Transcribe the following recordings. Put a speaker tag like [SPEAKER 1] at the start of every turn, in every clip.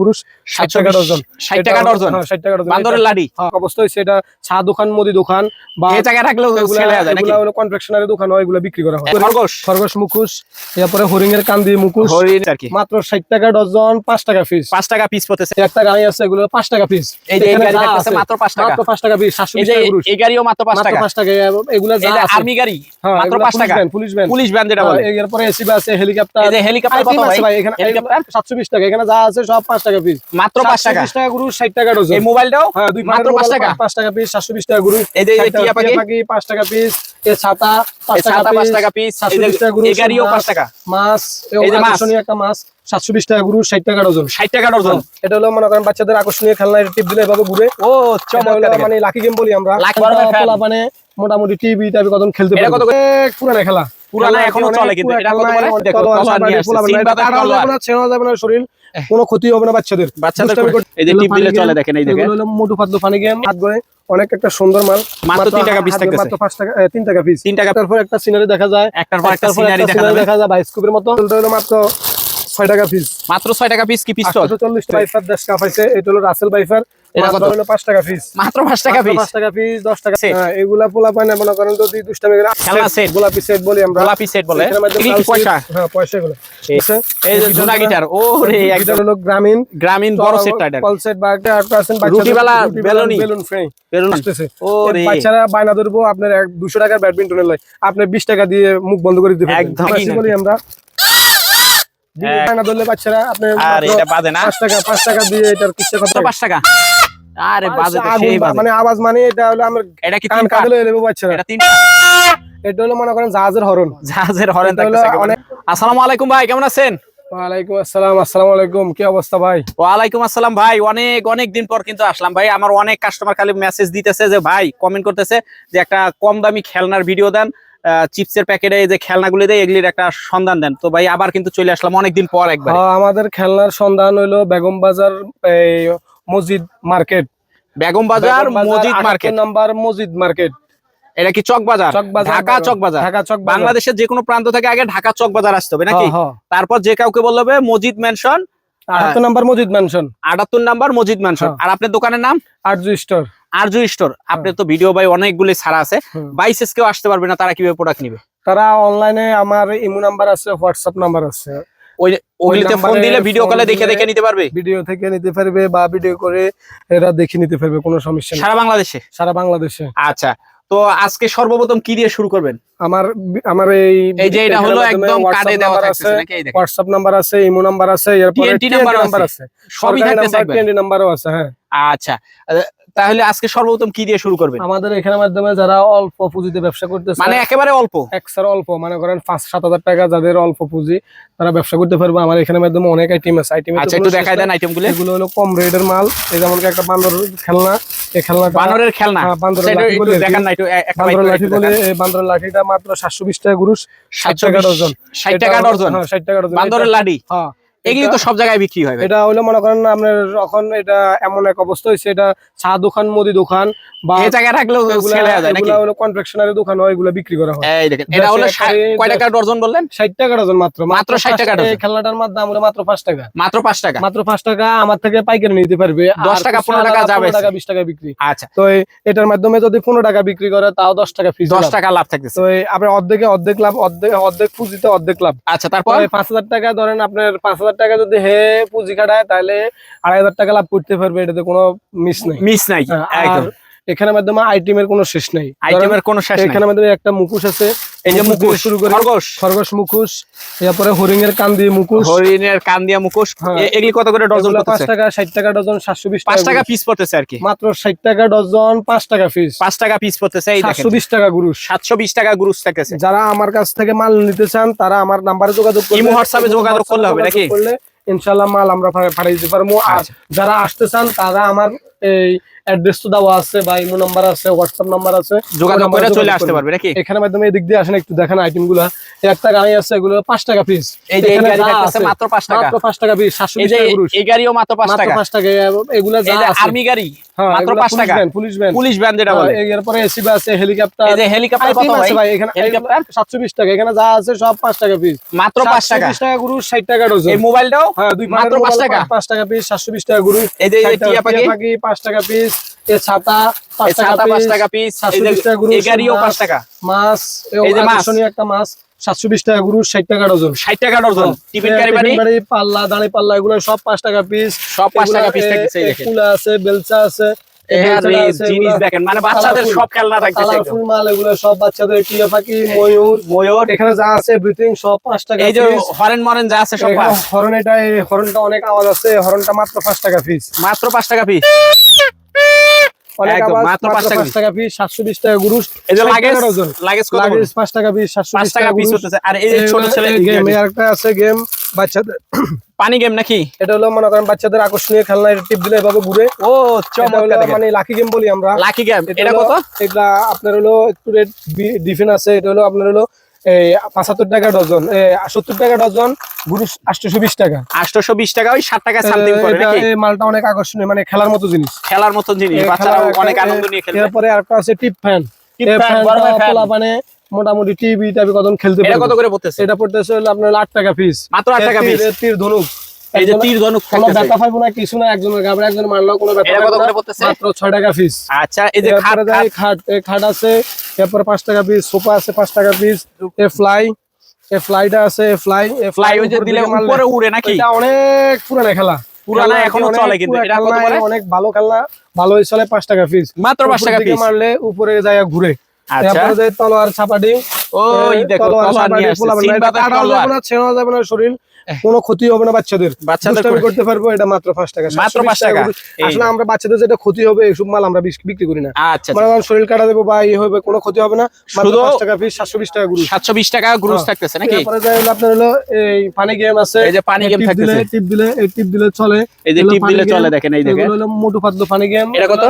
[SPEAKER 1] গুরুষ ষাট টাকা ডজন
[SPEAKER 2] 60 টাকা ডজন
[SPEAKER 1] 60 টাকা ডজন
[SPEAKER 2] বান্দরের লাডি।
[SPEAKER 1] অবস্থা হচ্ছে এটা চা দোকান মুদি দোকান বা
[SPEAKER 2] এই জায়গায় রাখলেও
[SPEAKER 1] এগুলা
[SPEAKER 2] ছেলে যায় নাকি?
[SPEAKER 1] এগুলা হলো কনফেকশনারি দোকান হয় এগুলো বিক্রি করা হয়।
[SPEAKER 2] খরগোশ?
[SPEAKER 1] খরগোশ মুখোশ এরপরে হরিং এর কান্দি মুখোশ।
[SPEAKER 2] হরিণ আর কি।
[SPEAKER 1] মাত্র ষাট টাকা ডজন পাঁচ টাকা পিস
[SPEAKER 2] পাঁচ টাকা পিস পড়তেছে।
[SPEAKER 1] একটা গাড়ি আছে এগুলো পাঁচ টাকা পিস
[SPEAKER 2] এই যে এই গাড়ি দেখতেছে মাত্র পাঁচ টাকা।
[SPEAKER 1] মাত্র পাঁচ টাকা পিস সাতশো
[SPEAKER 2] এই
[SPEAKER 1] বিশ
[SPEAKER 2] যে
[SPEAKER 1] টাকা গুরুষ
[SPEAKER 2] এই গাড়িও মাত্র পাঁচ টাকা।
[SPEAKER 1] পাঁচ টাকা এগুলা যা
[SPEAKER 2] এই যে
[SPEAKER 1] আছে।
[SPEAKER 2] আর্মি গাড়ি মাত্র পাঁচ
[SPEAKER 1] পুলিশ
[SPEAKER 2] টাকা।
[SPEAKER 1] Van, police van
[SPEAKER 2] police band যেটা বলে।
[SPEAKER 1] হ্যাঁ, এরপরে এসিবি আছে হেলিকপ্টার
[SPEAKER 2] হেলিকপ্টার
[SPEAKER 1] এখানে
[SPEAKER 2] হেলিকপ্টার
[SPEAKER 1] সাতশো বিশ টাকা এখানে যা আছে সব পাঁচ টাকা পিস
[SPEAKER 2] মাত্র পাঁচ টাকা।
[SPEAKER 1] বিশ টাকা গুরু ষাট টাকা ডজন
[SPEAKER 2] এই মোবাইলটাও?
[SPEAKER 1] হ্যাঁ, দুই
[SPEAKER 2] মাত্র
[SPEAKER 1] পাঁচের
[SPEAKER 2] টাকা?
[SPEAKER 1] পাঁচ টাকা পিস সাতশো বিশ টাকা গুরু।
[SPEAKER 2] এই যে এই যে
[SPEAKER 1] ষাট টাকা
[SPEAKER 2] টিয়া পাখি
[SPEAKER 1] পাখি টাকা পিস এ ছাতা পাঁচ টাকা
[SPEAKER 2] ছাতা টাকা পিস
[SPEAKER 1] সাতশো
[SPEAKER 2] এই যে
[SPEAKER 1] বিশ টাকা গুরু
[SPEAKER 2] এই গাড়িও পাঁচ টাকা।
[SPEAKER 1] মাছ
[SPEAKER 2] এই যে মাছ।
[SPEAKER 1] আকর্ষণীয় একটা মাছ। সাতশো বিশ টাকা গুরু ষাট টাকা ডজন
[SPEAKER 2] ষাট টাকা ডজন
[SPEAKER 1] এটা হলো মনে করেন বাচ্চাদের আকর্ষণীয় খেলনা টিপ দিলে এভাবে ঘুরে।
[SPEAKER 2] ও চমৎকার
[SPEAKER 1] মানে লাকি গেম বলি আমরা। মানে মোটামুটি টিভি টাইপে কত খেলতে
[SPEAKER 2] কত
[SPEAKER 1] পুরানো খেলা।
[SPEAKER 2] পুরানো
[SPEAKER 1] এখনও
[SPEAKER 2] চলে কিন্তু। এটা কত দেখো,
[SPEAKER 1] শরীর। কোনো ক্ষতি হবে না বাচ্চাদের।
[SPEAKER 2] বাচ্চাদের এই যে টিপ দিলে চলে দেখেন এই দেখেন।
[SPEAKER 1] হলো মোটু পাতলু পানি গেম। হাত করে অনেক একটা সুন্দর মাল।
[SPEAKER 2] মাত্র টাকা
[SPEAKER 1] পিস
[SPEAKER 2] থাকতেছে।
[SPEAKER 1] মাত্র পাঁচ টাকা টাকা পিস
[SPEAKER 2] টাকা
[SPEAKER 1] তারপর একটা সিনারি দেখা যায়।
[SPEAKER 2] একটার পর একটা সিনারি দেখা
[SPEAKER 1] যায়
[SPEAKER 2] যাবে।
[SPEAKER 1] দেখা যায় বাইস্কোপের মতো। এটা হলো মাত্র ছয় টাকা পিস
[SPEAKER 2] মাত্র ছয় টাকা পিস কি পিস্তল
[SPEAKER 1] আটশো চল্লিশ বাইফার দেশ কাপ আছে এটা হলো রাসেল বাইফার।
[SPEAKER 2] এটা কত?
[SPEAKER 1] হলো পাঁচ টাকা পিস
[SPEAKER 2] মাত্র পাঁচ টাকা পিস
[SPEAKER 1] পাঁচ টাকা পিস দশ টাকা
[SPEAKER 2] Set.
[SPEAKER 1] হ্যাঁ, এগুলা পোলা পায় না মনে করেন যদি দুষ্টামি করে
[SPEAKER 2] খেলনা set।
[SPEAKER 1] গোলাপি সেট বলি আমরা।
[SPEAKER 2] গোলাপি সেট বলে। এগুলি কি
[SPEAKER 1] কাল set,
[SPEAKER 2] পয়সা।
[SPEAKER 1] হ্যাঁ পয়সা গুলো
[SPEAKER 2] এই- এই যে জোনা গিটার ও একদম।
[SPEAKER 1] হলো গ্রামীণ।
[SPEAKER 2] গ্রামীণ বড় সেটটা এটা
[SPEAKER 1] কল সেট বা একটা আট পার্সেন্ট
[SPEAKER 2] রুটিওয়ালা বেলুনি।
[SPEAKER 1] বেলুন ফ্রি
[SPEAKER 2] বেরোন
[SPEAKER 1] আসতেছে।
[SPEAKER 2] ও
[SPEAKER 1] বাচ্চারা বায়না ধরবো আপনার এক দুশো টাকার ব্যাডমিন্টনের লয়। আপনি বিশ টাকা দিয়ে মুখ বন্ধ করে দিতে
[SPEAKER 2] একদম।
[SPEAKER 1] বলি আমরা। বায়না ধরলে বাচ্চারা আপনি
[SPEAKER 2] আর এটা বাজে না।
[SPEAKER 1] পাঁচ টাকা পাঁচ টাকা দিয়ে এটার কিসে
[SPEAKER 2] মাত্র পাঁচ টাকা। আরে বাজে তো সেই বাজে।
[SPEAKER 1] মানে আওয়াজ মানে এটা হলো আমার
[SPEAKER 2] এটা কি
[SPEAKER 1] কান
[SPEAKER 2] তিন
[SPEAKER 1] কাঁদলে লেবু বাচ্চারা
[SPEAKER 2] এটা
[SPEAKER 1] এটা হলো মনে করেন জাহাজের হরন
[SPEAKER 2] জাহাজের হরেন থাকতেছে আসসালামু আলাইকুম ভাই কেমন আছেন?
[SPEAKER 1] ওয়ালাইকুম আসসালাম আসসালামু আলাইকুম কি অবস্থা ভাই?
[SPEAKER 2] ওয়ালাইকুম আসসালাম ভাই অনেক অনেক দিন পর কিন্তু আসলাম ভাই। আমার অনেক কাস্টমার খালি মেসেজ দিতেছে যে ভাই কমেন্ট করতেছে যে একটা কম দামি খেলনার ভিডিও দেন চিপসের প্যাকেটে যে খেলনাগুলি দেয় এগুলির একটা সন্ধান দেন। তো ভাই আবার কিন্তু চলে আসলাম অনেকদিন পর একবার।
[SPEAKER 1] হ্যাঁ, আমাদের খেলনার সন্ধান হইল বেগম বাজার এই মসজিদ মার্কেট।
[SPEAKER 2] বেগম বাজার মসজিদ মার্কেট।
[SPEAKER 1] নাম্বার মসজিদ মার্কেট।
[SPEAKER 2] এটা কি চক বাজার?
[SPEAKER 1] চক বাজার
[SPEAKER 2] ঢাকা চক বাজার।
[SPEAKER 1] ঢাকা চক
[SPEAKER 2] বাংলাদেশের যে কোনো প্রান্ত থেকে আগে ঢাকা চক বাজার আসতে হবে নাকি। তারপর যে কাউকে বললে হবে মসজিদ মেনশন
[SPEAKER 1] আটাত্তর নাম্বার মসজিদ ম্যানশন।
[SPEAKER 2] আটাত্তর নাম্বার মসজিদ। আর আপনার দোকানের নাম?
[SPEAKER 1] আরজু স্টোর।
[SPEAKER 2] আরজু স্টোর। আপনার তো ভিডিও ভাই অনেকগুলি ছাড়া আছে। বাইসেস কেউ আসতে পারবে না তারা কীভাবে প্রোডাক্ট নিবে?
[SPEAKER 1] তারা অনলাইনে আমার ইমো নাম্বার আছে হোয়াটসঅ্যাপ নাম্বার আছে।
[SPEAKER 2] ওই ফোন দিলে ভিডিও কলে দেখে দেখে নিতে পারবে?
[SPEAKER 1] ভিডিও থেকে নিতে পারবে বা ভিডিও করে এরা দেখে নিতে পারবে কোনো সমস্যা নেই।
[SPEAKER 2] সারা বাংলাদেশে?
[SPEAKER 1] সারা বাংলাদেশে।
[SPEAKER 2] আচ্ছা তো আজকে সর্বপ্রথম কি দিয়ে শুরু করবেন?
[SPEAKER 1] আমার আমার এই
[SPEAKER 2] এই যে এটা হলো
[SPEAKER 1] এখানের
[SPEAKER 2] একদম কার্ডে দেওয়া
[SPEAKER 1] নাম্বার আছে
[SPEAKER 2] নাকি? এই দেখেন।
[SPEAKER 1] হোয়াটসঅ্যাপ নাম্বার আছে ইমো নাম্বার আছে এরপরে
[SPEAKER 2] TNT
[SPEAKER 1] নাম্বার
[SPEAKER 2] আছে।
[SPEAKER 1] আছে।
[SPEAKER 2] সবই।
[SPEAKER 1] নাম্বারও আছে হ্যাঁ।
[SPEAKER 2] আচ্ছা তাহলে আজকে সর্বপ্রথম কি দিয়ে শুরু করবেন?
[SPEAKER 1] আমাদের এখানের মাধ্যমে যারা অল্প পুঁজিতে ব্যবসা করতেছে
[SPEAKER 2] মানে একেবারে অল্প?
[SPEAKER 1] একসার অল্প মনে করেন পাঁচ সাত হাজার টাকা যাদের অল্প পুঁজি তারা ব্যবসা করতে পারবে। আমার এখানের মাধ্যমে অনেক আইটেম আছে। আইটেম
[SPEAKER 2] আচ্ছা একটু দেখাই দেন আইটেমগুলো।
[SPEAKER 1] এগুলো হলো কম রেটের মাল। এই যেমন একটা বান্দর খেলনা এই খেলনাটা
[SPEAKER 2] বানরের খেলনা?
[SPEAKER 1] হ্যাঁ, বান্দরের লাঠি
[SPEAKER 2] একটু
[SPEAKER 1] বলে
[SPEAKER 2] দেখান না একটু
[SPEAKER 1] বান্দরের লাঠি বলে এই বান্দরের লাঠিটা মাত্র সাতশো বিশ টাকা গুরুষ ষাট টাকা ডজন।
[SPEAKER 2] 60 টাকা ডজন।
[SPEAKER 1] হ্যাঁ ষাট টাকা ডজন।
[SPEAKER 2] বান্দরের লাডি
[SPEAKER 1] হ্যাঁ।
[SPEAKER 2] এগুলি তো সব জায়গায় বিক্রি হয়
[SPEAKER 1] এটা হলো মনে করেন আপনার যখন এটা এমন এক অবস্থা হয়েছে এটা চা দোকান মুদি দোকান বা
[SPEAKER 2] এই জায়গায় রাখলেও
[SPEAKER 1] এগুলা হলো কনফেকশনারি দোকান হয় এগুলো বিক্রি করা হয়।
[SPEAKER 2] এই দেখেন এটা হলো কয় টাকা ডজন বললেন?
[SPEAKER 1] ষাট টাকা ডজন মাত্র
[SPEAKER 2] মাত্র 60 টাকা ডজন।
[SPEAKER 1] এই খেলনাটার মাত্র দাম হলো মাত্র পাঁচ টাকা।
[SPEAKER 2] মাত্র পাঁচ টাকা?
[SPEAKER 1] মাত্র পাঁচ টাকা আমার থেকে পাইকারি নিতে পারবে। আর
[SPEAKER 2] 10 টাকা, 15 টাকা যাবে।
[SPEAKER 1] 15 টাকা বিশ টাকা বিক্রি।
[SPEAKER 2] আচ্ছা।
[SPEAKER 1] তো এটার মাধ্যমে যদি পনেরো টাকা বিক্রি করে তাও দশ টাকা ফিস
[SPEAKER 2] দশ টাকা লাভ থাকতেছে।
[SPEAKER 1] তো এই আপনার অর্ধেকে অর্ধেক লাভ অর্ধেক অর্ধেক পুঁজিতে অর্ধেক লাভ।
[SPEAKER 2] আচ্ছা তারপর?
[SPEAKER 1] তো পাঁচ হাজার টাকা ধরেন আপনার পাঁচ হাজার হাজার টাকা যদি হে পুঁজি কাটায় তাহলে আড়াই হাজার টাকা লাভ করতে পারবে এটাতে কোনো মিস নাই।
[SPEAKER 2] মিস নাই
[SPEAKER 1] এখানে
[SPEAKER 2] একদম।
[SPEAKER 1] আইটেম এর মাধ্যমে আইটেমের কোনো শেষ নেই।
[SPEAKER 2] আইটেমের কোনো শেষ
[SPEAKER 1] এখানে মাধ্যমে একটা মুখোশ আছে
[SPEAKER 2] এই যে
[SPEAKER 1] মুখোশ শুরু করে।
[SPEAKER 2] খরগোশ।
[SPEAKER 1] খরগোশ মুখোশ এরপরে হরিং এর কান দিয়ে মুখোশ।
[SPEAKER 2] হরিণের কান দিয়া মুখোশ।
[SPEAKER 1] হ্যাঁ।
[SPEAKER 2] এগুলি কত করে ডজন
[SPEAKER 1] পাঁচ টাকা ষাট টাকা ডজন সাতশো বিশ
[SPEAKER 2] পাঁচ
[SPEAKER 1] টাকা
[SPEAKER 2] পিস পড়তেছে আর কি।
[SPEAKER 1] মাত্র ষাট টাকা ডজন পাঁচ টাকা পিস
[SPEAKER 2] পাঁচ টাকা পিস পড়তেছে এই দেখেন।
[SPEAKER 1] সাতশো বিশ টাকা গুরুষ
[SPEAKER 2] সাতশো বিশ টাকা গ্রুস থাকতেছে।
[SPEAKER 1] যারা আমার কাছ থেকে মাল নিতে চান তারা আমার নাম্বারে যোগাযোগ
[SPEAKER 2] ইমো হোয়াটসঅ্যাপে যোগাযোগ করলে হবে নাকি?
[SPEAKER 1] করলে ইনশাল্লাহ মাল আমরা পাঠাই দিতে পারব। আর
[SPEAKER 2] আচ্ছা।
[SPEAKER 1] যারা আসতে চান তারা আমার এই অ্যাড্রেস তো দেওয়া আছে বা ইমো নাম্বার আছে হোয়াটসঅ্যাপ নাম্বার আছে।
[SPEAKER 2] যোগাযোগ করে চলে আসতে পারবে নাকি?
[SPEAKER 1] এখানে মাধ্যমে এদিক দিয়ে আসেন একটু দেখেন আইটেমগুলা এই একটা গাড়ি আছে এগুলো পাঁচ টাকা পিস
[SPEAKER 2] এই যে এই
[SPEAKER 1] এখানে
[SPEAKER 2] গাড়ি
[SPEAKER 1] আছে,
[SPEAKER 2] মাত্র পাঁচ টাকা।
[SPEAKER 1] মাত্র পাঁচ টাকা পিস সাতশো
[SPEAKER 2] এই
[SPEAKER 1] বিশ
[SPEAKER 2] যে
[SPEAKER 1] টাকা পুরুষ।
[SPEAKER 2] এই গাড়িও মাত্র পাঁচ
[SPEAKER 1] মাত্র
[SPEAKER 2] টাকা।
[SPEAKER 1] পাঁচ টাকা। এগুলা যা আছে।
[SPEAKER 2] আর্মি গাড়ি
[SPEAKER 1] হ্যাঁ,
[SPEAKER 2] মাত্র
[SPEAKER 1] এগুলা
[SPEAKER 2] পাঁচ
[SPEAKER 1] পুলিশ
[SPEAKER 2] টাকা।
[SPEAKER 1] Van, police van
[SPEAKER 2] police band যেটা বলে।
[SPEAKER 1] এরপরে এসি আছে হেলিকপ্টার
[SPEAKER 2] এই যে হেলিকপ্টার কত ভাই?
[SPEAKER 1] আছে ভাই এখানে
[SPEAKER 2] হেলিকপ্টার
[SPEAKER 1] সাতশো বিশ টাকা। এখানে যা আছে সব পাঁচ টাকা পিস
[SPEAKER 2] মাত্র পাঁচ টাকা।
[SPEAKER 1] বিশ টাকা গুরু ষাট টাকা ডজন
[SPEAKER 2] এই মোবাইলটাও
[SPEAKER 1] হ্যাঁ দুই
[SPEAKER 2] মাত্র
[SPEAKER 1] মাত্র
[SPEAKER 2] পাঁচ
[SPEAKER 1] পাঁচ
[SPEAKER 2] টাকা?
[SPEAKER 1] টাকা পাঁচ টাকা পিস সাতশো বিশ টাকা গুরু।
[SPEAKER 2] এই যে টিয়া পাখি?
[SPEAKER 1] টিয়া পাখি পাঁচ টাকা পিস এ ছাতা পাঁচ
[SPEAKER 2] টাকা পিস গাড়িও পাঁচ
[SPEAKER 1] মাছ। আকর্ষণীয় একটা মাছ সাতশো বিশ টাকা গুরু ষাট টাকা ডজন
[SPEAKER 2] ষাট টাকা ডজন টিফিন গাড়ি বাড়ি।
[SPEAKER 1] পাল্লা দাঁড়ি পাল্লা এগুলো সব পাঁচ টাকা পিস
[SPEAKER 2] সব পাঁচ টাকা পিস
[SPEAKER 1] কুলা আছে বেলচা আছে
[SPEAKER 2] এ আরে জিনিস দেখেন বাচ্চাদের সব খেলনা থাকতেছে একদম।
[SPEAKER 1] কালারফুল মাল এগুলো সব বাচ্চাদের টিয়া পাখি ময়ূর
[SPEAKER 2] ময়ূর।
[SPEAKER 1] এখানে যা আছে সব পাঁচ টাকা।
[SPEAKER 2] হরেন মরেন যা আছে সব
[SPEAKER 1] হরন এটা হরনটা অনেক আওয়াজ আছে হরনটা মাত্র পাঁচ টাকা পিস
[SPEAKER 2] মাত্র পাঁচ টাকা পিস পানি গেম নাকি?
[SPEAKER 1] এটা হলো মনে করেন বাচ্চাদের আকর্ষণীয় খেলনা এটা টিপ দিলে এভাবে ঘুরে।
[SPEAKER 2] ও
[SPEAKER 1] মানে লাকি গেম বলি আমরা।
[SPEAKER 2] লাকি গেম
[SPEAKER 1] এটা
[SPEAKER 2] এটা কত?
[SPEAKER 1] আপনার হলো একটু রেট ডিফেন্স আছে এটা হলো আপনার হলো পাঁচাত্তর টাকা ডজন সত্তর টাকা ডজন গুরু আটশো বিশ টাকা।
[SPEAKER 2] আটশোশো বিশ টাকা ওই ষাট টাকা সামথিং
[SPEAKER 1] মালটা অনেক আকর্ষণীয় মানে খেলার মতো জিনিস।
[SPEAKER 2] খেলার মতো জিনিস
[SPEAKER 1] বাচ্চারা
[SPEAKER 2] অনেক
[SPEAKER 1] একটা-
[SPEAKER 2] আনন্দ নিয়ে খেলবে।
[SPEAKER 1] এরপরে আরেকটা আছে টিপ ফ্যান। মানে মোটামুটি টিভি টাইপে কত খেলতে
[SPEAKER 2] পারে কত করে পড়তেছে?
[SPEAKER 1] এটা পড়তেছে হলো আপনার আট টাকা ফিস
[SPEAKER 2] মাত্র আট টাকা পিস
[SPEAKER 1] তীর ধনুক।
[SPEAKER 2] এই যে তীর ধনুক
[SPEAKER 1] কোনো ব্যথা পাইবো না কিছু না একজনের গাবরে একজন মারলেও কোনো ব্যথা না। মাত্র টাকা পিস
[SPEAKER 2] আচ্ছা এই যে খাট
[SPEAKER 1] খাট। খাট আছে এরপরে পাঁচ টাকা পিস সোফা আছে পাঁচ টাকা পিস এ ফ্লাই এ ফ্লাইটা আছে ফ্লাই
[SPEAKER 2] ফ্লাই ওই যে দিলে উপরে উড়ে নাকি?
[SPEAKER 1] এটা অনেক পুরানা খেলা।
[SPEAKER 2] পুরানা
[SPEAKER 1] খেলনা
[SPEAKER 2] এখনও
[SPEAKER 1] অনেক
[SPEAKER 2] চলে কিন্তু। এটা কত
[SPEAKER 1] খেলনা, অনেক ভালো খেলনা ভালোই চলে পাঁচ টাকা পিস
[SPEAKER 2] মাত্র পাঁচ টাকা পিস
[SPEAKER 1] মারলে উপরে যায় ঘুরে।
[SPEAKER 2] আচ্ছা।
[SPEAKER 1] এরপরে যায় তলোয়ার ছাপাটি।
[SPEAKER 2] ওই দেখো নিয়ে আসছে।
[SPEAKER 1] যাবে না, যাবে না শরীর। কোনো ক্ষতি হবে না বাচ্চাদের।
[SPEAKER 2] বাচ্চাদের
[SPEAKER 1] করতে পারব এটা মাত্র টাকা।
[SPEAKER 2] মাত্র
[SPEAKER 1] 720
[SPEAKER 2] পাঁচ টাকা।
[SPEAKER 1] আসলে আমরা বাচ্চাদের যেটা ক্ষতি হবে এইসব মাল আমরা বিক্রি- করি না।
[SPEAKER 2] আচ্ছা
[SPEAKER 1] মানে শরীর কাটা দেবো বা ইয়ে হবে কোনো ক্ষতি হবে না। মাত্র টাকা পিস টাকা
[SPEAKER 2] টাকা গ্রুস
[SPEAKER 1] হ্যাঁ।
[SPEAKER 2] থাকতেছে নাকি?
[SPEAKER 1] তারপরে যাই হলো আপনার হলো এই পানি গেম আছে।
[SPEAKER 2] এই যে পানি গেম থাকতেছে।
[SPEAKER 1] টিপ দিলে এই টিপ দিলে চলে।
[SPEAKER 2] এই যে টিপ দিলে চলে দেখেন এই দেখেন।
[SPEAKER 1] এগুলো হলো মোটু পাতলু পানি গেম
[SPEAKER 2] এটা কত?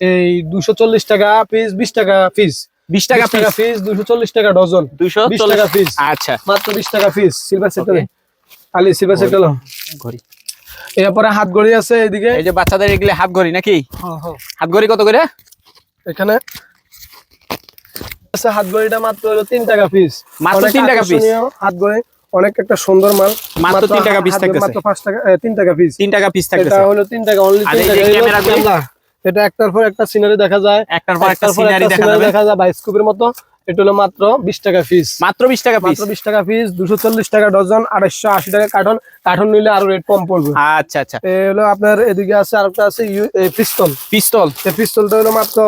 [SPEAKER 1] এই দুশো চল্লিশ টাকা পিস বিশ টাকা পিস
[SPEAKER 2] বিশ টাকা
[SPEAKER 1] টাকা
[SPEAKER 2] পিস
[SPEAKER 1] পিস দুশো চল্লিশ টাকা ডজন।
[SPEAKER 2] চল্লিশ
[SPEAKER 1] টাকা পিস
[SPEAKER 2] আচ্ছা।
[SPEAKER 1] মাত্র বিশ টাকা পিস সিলভার সেক্টর. আলি সিলভার সেক্টর
[SPEAKER 2] ঘড়ি।
[SPEAKER 1] এরপরে হাত ঘড়ি আছে এদিকে
[SPEAKER 2] এই যে বাচ্চাদের এগুলো হাত ঘড়ি নাকি?
[SPEAKER 1] হ্যাঁ, হ্যাঁ।
[SPEAKER 2] হাত ঘড়ি কত করে?
[SPEAKER 1] এখানে হাত ঘড়িটা মাত্র হলো তিন টাকা পিস
[SPEAKER 2] মাত্র তিন টাকা?
[SPEAKER 1] আকর্ষণীয় হাত ঘড়ি। অনেক একটা সুন্দর মাল।
[SPEAKER 2] মাত্র তিন টাকা piece
[SPEAKER 1] হাত-
[SPEAKER 2] থাকতেছে।
[SPEAKER 1] মাত্র পাঁচ টাকা এ, তিন টাকা পিস
[SPEAKER 2] তিন টাকা পিস
[SPEAKER 1] এটা হলো তিন টাকা অনলি
[SPEAKER 2] আর
[SPEAKER 1] তিন
[SPEAKER 2] এই
[SPEAKER 1] টাকা? ক্যামেরা। এটা একটার পর একটা সিনারি দেখা যায়
[SPEAKER 2] একটার পর একটা সিনারি দেখা
[SPEAKER 1] যায় বাইস্কোপের মতো। এটা হলো মাত্র বিশ টাকা পিস
[SPEAKER 2] মাত্র বিশ টাকা পিস
[SPEAKER 1] মাত্র বিশ টাকা পিস দুশো চল্লিশ টাকা ডজন আড়াইশো আশি টাকা কার্টন কার্টন নিলে আরও রেট কম পড়বে।
[SPEAKER 2] আচ্ছা আচ্ছা।
[SPEAKER 1] হলো আপনার এদিকে আছে আরেকটা আছে পিস্তল
[SPEAKER 2] পিস্তল
[SPEAKER 1] এই পিস্তলটা হলো মাত্র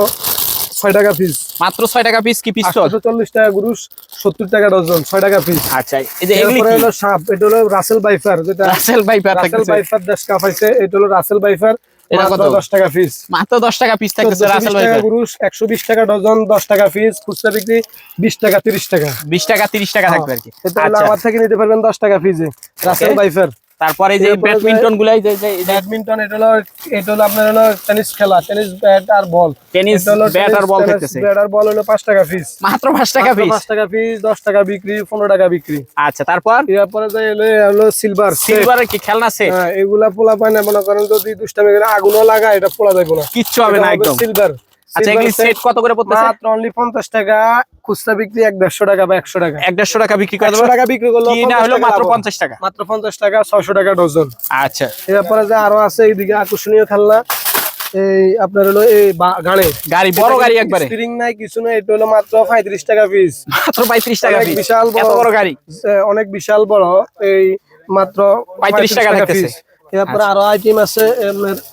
[SPEAKER 1] ছয় টাকা পিস
[SPEAKER 2] মাত্র ছয় টাকা পিস কি পিস্তল
[SPEAKER 1] চল্লিশ টাকা গুরুস সত্তর টাকা ডজন ছয় টাকা পিস
[SPEAKER 2] আচ্ছা এই যে এগুলি
[SPEAKER 1] হলো সাপ এটা হলো রাসেল বাইফার যেটা
[SPEAKER 2] রাসেল ভাইপার
[SPEAKER 1] রাসেল বাইফার দেশ কাপাইছে এটা হলো রাসেল বাইফার।
[SPEAKER 2] এটা কত?
[SPEAKER 1] টাকা পিস
[SPEAKER 2] মাত্র দশ টাকা পিস থাকতেছে রাসেল
[SPEAKER 1] গুরুস একশো বিশ টাকা ডজন দশ টাকা পিস খুচরা বিক্রি বিশ টাকা তিরিশ টাকা।
[SPEAKER 2] বিশ টাকা তিরিশ টাকা থাকবে আর কি। আচ্ছা।
[SPEAKER 1] আমার থেকে নিতে পারবেন দশ টাকা পিসে রাসেল
[SPEAKER 2] Okay. তারপরে যে ব্যাডমিন্টন গুলাই যে যে- যে
[SPEAKER 1] ব্যাডমিন্টন এটা হলো এটা হলো আপনার হলো টেনিস খেলা টেনিস ব্যাট আর বল।
[SPEAKER 2] টেনিস ব্যাট আর বল থাকতেছে
[SPEAKER 1] ব্যাট আর বল হলো পাঁচ টাকা পিস
[SPEAKER 2] মাত্র পাঁচ টাকা পিস
[SPEAKER 1] পাঁচ টাকা পিস দশ টাকা বিক্রি পনেরো টাকা বিক্রি।
[SPEAKER 2] আচ্ছা তারপর?
[SPEAKER 1] এরপরে যাই হলো হলো সিলভার
[SPEAKER 2] সিলভারের কি খেলনা সেট
[SPEAKER 1] হ্যাঁ এগুলা পোলা পায় না মনে করেন যদি দুষ্টামি করে আগুনও লাগা এটা পোলা যাবে না।
[SPEAKER 2] কিচ্ছু হবে না একদম।
[SPEAKER 1] সিলভার
[SPEAKER 2] আচ্ছা এগুলি সেট কত করে পড়তেছে?
[SPEAKER 1] মাত্র অনলি পঞ্চাশ টাকা খুচরা বিক্রি এক দেড়শো টাকা বা একশো টাকা।
[SPEAKER 2] এক দেড়শো টাকা বিক্রি করে
[SPEAKER 1] টাকা বিক্রি করল
[SPEAKER 2] কি না হলো মাত্র পঞ্চাশ টাকা?
[SPEAKER 1] মাত্র পঞ্চাশ টাকা ছয়শো টাকা ডজন।
[SPEAKER 2] আচ্ছা।
[SPEAKER 1] এরপরে যে আরও আছে এইদিকে আকর্ষণীয় খেলনা। এই আপনার হলো এই গাড়ি।
[SPEAKER 2] গাড়ি বড় গাড়ি একবারে।
[SPEAKER 1] নাই কিছু এটা হলো মাত্র পঁয়ত্রিশ টাকা পিস
[SPEAKER 2] মাত্র পঁয়ত্রিশ টাকা
[SPEAKER 1] অনেক বিশাল বড়।
[SPEAKER 2] বড় গাড়ি।
[SPEAKER 1] অনেক বিশাল বড় এই মাত্র
[SPEAKER 2] 35 টাকা লাগতেছে।
[SPEAKER 1] এরপরে আরও আইটেম আছে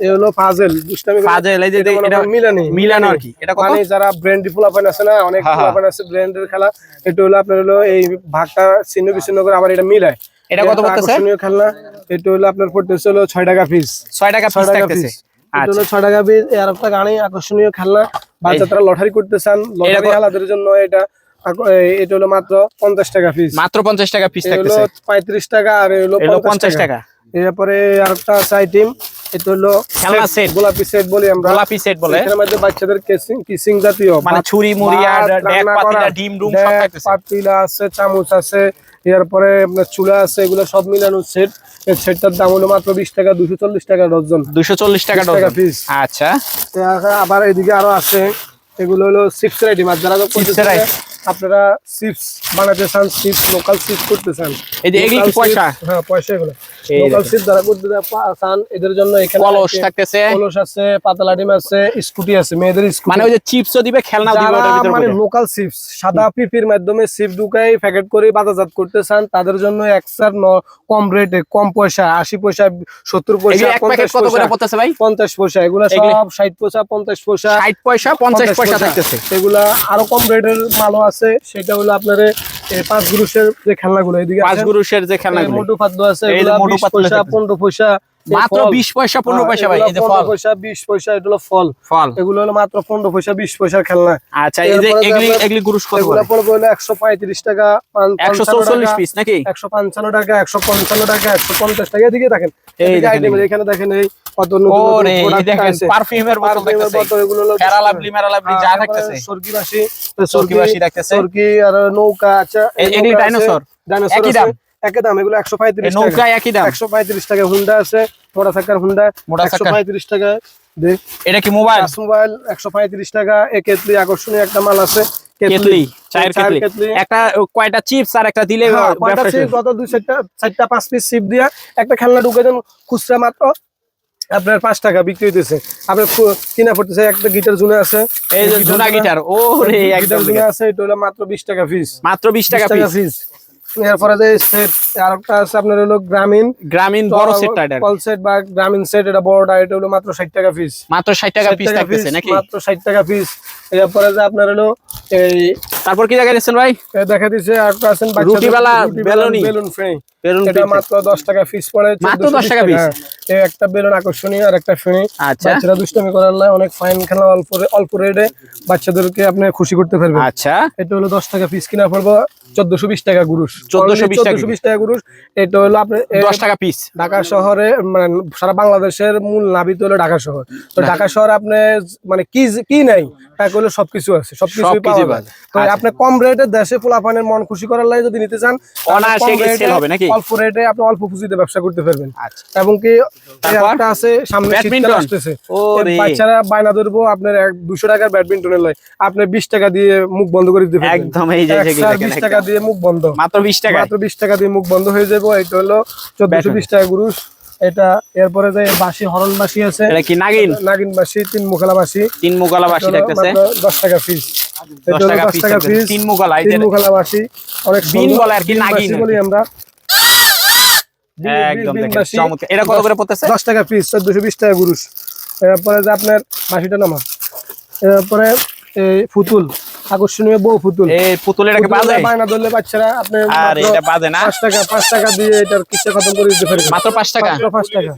[SPEAKER 1] এ হলো পাজেল দুষ্টামি
[SPEAKER 2] Puzzle, এই যে
[SPEAKER 1] এটা মিলানি
[SPEAKER 2] মিলানো আর কি। এটা কত?
[SPEAKER 1] মানে যারা ব্র্যান্ডি ফুলাপান আছে না অনেক
[SPEAKER 2] হ্যাঁ, হ্যাঁ।
[SPEAKER 1] ফুলাপান আছে ব্র্যান্ডের খেলা এটা হলো আপনার হলো এই ভাগটা ছিন্ন বিচ্ছিন্ন করে আবার এটা মিলায়।
[SPEAKER 2] এটা কত পড়তেছে?
[SPEAKER 1] আকর্ষণীয় খেলনা। এটা হলো আপনার পড়তেছে হলো ছয় টাকা পিস
[SPEAKER 2] ছয় টাকা
[SPEAKER 1] ছয়
[SPEAKER 2] পিস থাকতেছে।
[SPEAKER 1] এটা
[SPEAKER 2] আচ্ছা।
[SPEAKER 1] হলো ছয় টাকা পিস একটা আকর্ষণীয় খেলনা। বাচ্চারা লটারি করতে চান লটারি খেলাদের জন্য এটা এটা হলো মাত্র পঞ্চাশ টাকা পিস
[SPEAKER 2] মাত্র পঞ্চাশ টাকা পিস থাকতেছে।
[SPEAKER 1] পঁয়ত্রিশ টাকা আর হলো
[SPEAKER 2] এগুলো
[SPEAKER 1] পঞ্চাশ
[SPEAKER 2] পঞ্চাশ
[SPEAKER 1] টাকা।
[SPEAKER 2] টাকা।
[SPEAKER 1] এরপরে আরেকটা আছে আইটেম এটা হলো
[SPEAKER 2] খেলনা set।
[SPEAKER 1] গোলাপি সেট বলি আমরা।
[SPEAKER 2] গোলাপি সেট বলে।
[SPEAKER 1] এখানের মধ্যে বাচ্চাদের কিসিং কিসিং জাতীয়।
[SPEAKER 2] মানে ছুরি মুড়ি আর ডেক পাতিলা ডিম ডুম সব থাকতেছে।
[SPEAKER 1] পাতিলা আছে চামচ আছে এরপরে আপনার চুলা আছে এগুলো সব মিলানো সেট। এই সেটটার দাম হলো মাত্র বিশ টাকা দুশো চল্লিশ টাকা ডজন।
[SPEAKER 2] দুশো চল্লিশ টাকা
[SPEAKER 1] 20 টাকা
[SPEAKER 2] ডজন।
[SPEAKER 1] piece।
[SPEAKER 2] আচ্ছা।
[SPEAKER 1] আবার এদিকে আরও আছে এগুলো হলো চিপস আইটেম আর যারা
[SPEAKER 2] এর
[SPEAKER 1] আপনারা চিপস বানাতে চান চিপস লোকাল চিপস করতে চান
[SPEAKER 2] এই যে এগুলি পয়সা?
[SPEAKER 1] হ্যাঁ পয়সা এগুলো। লোকাল চিপস যারা করতে চান এদের জন্য এখানে
[SPEAKER 2] কলস থাকতেছে।
[SPEAKER 1] কলস আছে পাতলা ডিম আছে স্কুটি আছে মেয়েদের স্কুটি।
[SPEAKER 2] মানে ওই যে চিপসও দিবে খেলনাও দিবে ওটার ভিতরে
[SPEAKER 1] মানে লোকাল চিপস সাদা পিপির মাধ্যমে চিপ ঢুকাই প্যাকেট করে বাজারজাত করতে চান তাদের জন্য একসার কম রেটে কম পয়সা আশি পয়সা সত্তর পয়সা
[SPEAKER 2] এগুলি এক প্যাকেট
[SPEAKER 1] পঞ্চাশ
[SPEAKER 2] কত করে পড়তেছে ভাই?
[SPEAKER 1] পঞ্চাশ পয়সা এগুলা সব ষাট পয়সা পঞ্চাশ পয়সা
[SPEAKER 2] ষাট পয়সা পঞ্চাশ পয়সা থাকতেছে।
[SPEAKER 1] এগুলা আরও কম রেটের মালও আছে। সেটা হলো আপনার পাঁচ গুরুষের যে খেলনাগুলো এদিকে
[SPEAKER 2] পাঁচ গুরুষের যে খেলনাগুলো।
[SPEAKER 1] মোটু পাতলু আছে
[SPEAKER 2] মোটু
[SPEAKER 1] পয়সা পনেরো পয়সা
[SPEAKER 2] মাত্র
[SPEAKER 1] ফল।
[SPEAKER 2] বিশ পয়সা পনেরো
[SPEAKER 1] হ্যাঁ,
[SPEAKER 2] পয়সা ভাই এই যে ফল।
[SPEAKER 1] পয়সা বিশ পয়সা এটা হলো ফল।
[SPEAKER 2] ফল।
[SPEAKER 1] এগুলো হলো মাত্র পনেরো পয়সা বিশ পয়সার খেলনা।
[SPEAKER 2] আচ্ছা এই যে
[SPEAKER 1] এরপরে যে
[SPEAKER 2] এগুলি
[SPEAKER 1] আপনার-
[SPEAKER 2] এগুলি গুরুষ কত
[SPEAKER 1] এগুলো পড়বে হলো একশো পঁয়ত্রিশ টাকা টাকা,
[SPEAKER 2] পিস নাকি?
[SPEAKER 1] টাকা একশো পঞ্চান্ন টাকা একশো পঞ্চাশ টাকা। এদিকে দেখেন
[SPEAKER 2] এই দেখেন,
[SPEAKER 1] এখানে দেখেন এই কত।
[SPEAKER 2] পারফিউমের বোতল দেখতেছে।
[SPEAKER 1] এগুলো
[SPEAKER 2] লাভলি মেরা লাভলি যা
[SPEAKER 1] হ্যাঁ,
[SPEAKER 2] থাকতেছে
[SPEAKER 1] সরকিবাসী,
[SPEAKER 2] সরকিবাসী রাখতেছে।
[SPEAKER 1] সরকি আর নৌকা আচ্ছা
[SPEAKER 2] এ- এগুলি ডাইনোসর?
[SPEAKER 1] ডাইনোসর
[SPEAKER 2] একই দাম?
[SPEAKER 1] একই দাম এগুলো একশো
[SPEAKER 2] এই
[SPEAKER 1] পঁয়ত্রিশ
[SPEAKER 2] নৌকা একই দাম।
[SPEAKER 1] একশো পঁয়ত্রিশ টাকা হুন্ডা আছে মোটা হুন্ডা টাকা।
[SPEAKER 2] এটা কি মোবাইল?
[SPEAKER 1] মোবাইল একশো পঁয়ত্রিশ টাকা। এ কেতলি আকর্ষণীয় একটা মাল আছে।
[SPEAKER 2] কেতলি চায়ের
[SPEAKER 1] চায়ের
[SPEAKER 2] কেতলি
[SPEAKER 1] কেতলি।
[SPEAKER 2] একটা কয়টা চিপস আর একটা দিলে
[SPEAKER 1] হ্যাঁ, কয়টা গত দুই চারটা চারটা পাঁচ পিস সিপ দিয়া একটা খেলনা ঢুকে দেন খুচরা মাত্র আপনার পাঁচ টাকা বিক্রি হইতেছে। আপনার কিনা পড়তেছে একটা গিটার জুনে আছে।
[SPEAKER 2] এই যে জোনা গিটার ও রে
[SPEAKER 1] গিটার জুনে আছে এটা হলো মাত্র বিশ টাকা পিস
[SPEAKER 2] মাত্র বিশ টাকা পিস
[SPEAKER 1] এরপরে যে সেট আরেকটা আছে আপনার হলো গ্রামীণ
[SPEAKER 2] গ্রামীণ বড় সেটটা এটা।
[SPEAKER 1] কল সেট বা গ্রামীণ সেট এটা বড়টা এটা হলো মাত্র ষাট টাকা পিস
[SPEAKER 2] মাত্র ষাট টাকা পিস থাকতেছে নাকি?
[SPEAKER 1] মাত্র ষাট টাকা পিস এরপরে যে আপনার হলো এই
[SPEAKER 2] তারপর কি জায়গায় নিচ্ছেন ভাই
[SPEAKER 1] দেখা দিচ্ছে আছেন
[SPEAKER 2] রুটিওয়ালা বেলুনি।
[SPEAKER 1] বেলুন এটা মাত্র দশ টাকা পড়ে
[SPEAKER 2] মাত্র
[SPEAKER 1] 1420
[SPEAKER 2] 10 টাকা?
[SPEAKER 1] হ্যাঁ। এই একটা বেলুন আকর্ষণীয় আর একটা
[SPEAKER 2] আচ্ছা।
[SPEAKER 1] বাচ্চারা দুষ্টামি করার লাই অনেক ফাইন খেলা অল্প অল্প রেটে বাচ্চাদেরকে আপনি খুশি করতে পারবেন
[SPEAKER 2] আচ্ছা
[SPEAKER 1] এটা হলো দশ টাকা কিনা পড়ব চোদ্দশো বিশ টাকা গুরুষ
[SPEAKER 2] 1420 টাকা
[SPEAKER 1] চোদ্দশো বিশ টাকা গুরুষ এটা হলো আপনি
[SPEAKER 2] দশ টাকা পিস
[SPEAKER 1] ঢাকা শহরে মানে সারা বাংলাদেশের মূল নাবিত হলো ঢাকা শহর তো ঢাকা শহরে আপনি মানে কি কি নাই টাকা হলো সবকিছু আছে সবকিছু পাওয়া যায়। তো। আপনি কম রেটে দেশে পোলাপানের মন খুশি করার লাগে যদি নিতে চান? অল্প রেটে আপনি অল্প পুঁজিতে ব্যবসা করতে পারবেন।
[SPEAKER 2] আচ্ছা।
[SPEAKER 1] এবং কি আছে সামনে আসতেছে। বাচ্চারা বায়না ধরবো আপনার দুশো টাকার ব্যাডমিন্টনের লাই আপনি বিশ টাকা দিয়ে মুখ বন্ধ করে দিতে
[SPEAKER 2] একদম
[SPEAKER 1] বিশ টাকা দিয়ে মুখ বন্ধ।
[SPEAKER 2] মাত্র বিশ টাকা
[SPEAKER 1] মাত্র বিশ টাকা দিয়ে মুখ বন্ধ হয়ে যাব। এটা হলো চোদ্দশো বিশ টাকা গুরুষ এটা এরপরে যে বাসি হরণ বাসি আছে।
[SPEAKER 2] এটা কি নাগিন?
[SPEAKER 1] নাগিন বাসি তিন মুখালা বাসি
[SPEAKER 2] তিন মুগালা বাসি থাকতেছে
[SPEAKER 1] দশ টাকা পিস
[SPEAKER 2] তিন মুগালা
[SPEAKER 1] তিন মুখালা বাসি অনেক
[SPEAKER 2] বিন বলে আর কি, নাগিন।
[SPEAKER 1] বাসি
[SPEAKER 2] আর কি।
[SPEAKER 1] বলি আমরা।
[SPEAKER 2] একদম
[SPEAKER 1] বিন
[SPEAKER 2] দেখেন
[SPEAKER 1] বাসি,
[SPEAKER 2] চমৎকার। এটা কত করে পড়তেছে?
[SPEAKER 1] দশ টাকা পিস চোদ্দশো বিশ টাকা গুরুষ এরপরে যে আপনার বাসিটা নামা এরপরে এই ফুতুল আকর্ষণীয় বউ ফুতুল
[SPEAKER 2] এই পুতুল এটাকে বাজে?
[SPEAKER 1] বায়না ধরলে বাচ্চারা আপনি
[SPEAKER 2] আর এটা বাজে না?
[SPEAKER 1] পাঁচ টাকা পাঁচ টাকা দিয়ে এটার কিস্তা খতম করে দিতে পারবেন
[SPEAKER 2] মাত্র পাঁচ টাকা?
[SPEAKER 1] মাত্র টাকা।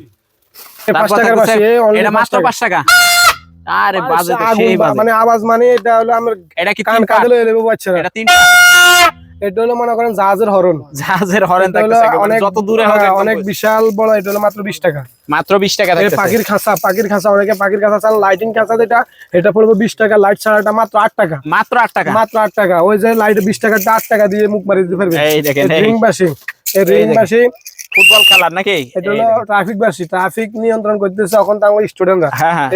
[SPEAKER 1] এই পাঁচ
[SPEAKER 2] তারপর
[SPEAKER 1] টাকার বাসি
[SPEAKER 2] এটা মাত্র
[SPEAKER 1] টাকা।
[SPEAKER 2] পাঁচ টাকা। আরে বাজে তো সেই বাজে।
[SPEAKER 1] মানে আওয়াজ মানে এটা হলো আমার
[SPEAKER 2] এটা কি
[SPEAKER 1] কান? কাঁদলে নেব বাচ্চারা
[SPEAKER 2] এটা তিন
[SPEAKER 1] এটা হলো মনে করেন জাহাজের হরন
[SPEAKER 2] জাহাজের হরেন থাকতেছে যত দূরে হবে
[SPEAKER 1] হ্যাঁ, অনেক বিশাল বড় এটা হলো মাত্র বিশ টাকা।
[SPEAKER 2] মাত্র বিশ টাকা
[SPEAKER 1] এই
[SPEAKER 2] থাকতেছে।
[SPEAKER 1] পাখির খাঁচা পাখির খাঁচা অনেকে পাখির খাঁচা চান লাইটিং খাঁচা যেটা এটা পড়বে বিশ টাকা লাইট ছাড়াটা মাত্র আট টাকা।
[SPEAKER 2] মাত্র আট টাকা?
[SPEAKER 1] মাত্র আট টাকা। ওই যে লাইট বিশ টাকাটা আট টাকা দিয়ে মুখ মারি দিতে পারবে।
[SPEAKER 2] এই দেখেন, এই।
[SPEAKER 1] রিং বাসি এই রিং। বাসি
[SPEAKER 2] ফুটবল খেলার নাকি?
[SPEAKER 1] এটা হলো ট্রাফিক বাসি ট্রাফিক নিয়ন্ত্রণ করতেছে এখন তো আমার স্টুডেন্টরা
[SPEAKER 2] হ্যাঁ হ্যাঁ।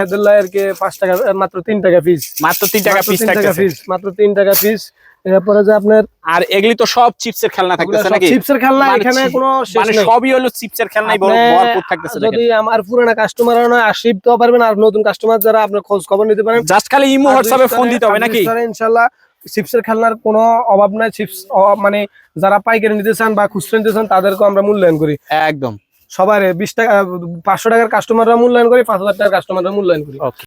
[SPEAKER 1] হেদুল্লাহ আর কি টাকা মাত্র টাকা পিস
[SPEAKER 2] মাত্র টাকা
[SPEAKER 1] তিন টাকা পিস মাত্র টাকা পিস এরপরে যে আপনার
[SPEAKER 2] আর এগুলি তো সব চিপসের খেলনা থাকতেছে নাকি?
[SPEAKER 1] চিপসের খেলনা
[SPEAKER 2] মানে
[SPEAKER 1] এখানে কোনো শেষ
[SPEAKER 2] মানে সবই হলো চিপসের খেলনাই বড়
[SPEAKER 1] আপনি
[SPEAKER 2] ভরপুর থাকতেছে
[SPEAKER 1] যদি আমার পুরানা কাস্টমার নয় আসিতেও পারবেন আর নতুন কাস্টমার যারা আপনার খোঁজ খবর নিতে পারেন।
[SPEAKER 2] জাস্ট খালি ইমো হোয়াটসঅ্যাপে ফোন দিতে হবে নাকি?
[SPEAKER 1] ইনশাল্লাহ চিপসের খেলনার কোনো অভাব নাই চিপস মানে যারা পাইকারি নিতে চান বা খুচরা নিতে চান তাদেরকে আমরা মূল্যায়ন করি।
[SPEAKER 2] একদম।
[SPEAKER 1] সবার বিশ টাকা পাঁচশো টাকার কাস্টমাররা মূল্যায়ন করি পাঁচ হাজার টাকার কাস্টমাররা মূল্যায়ন করি।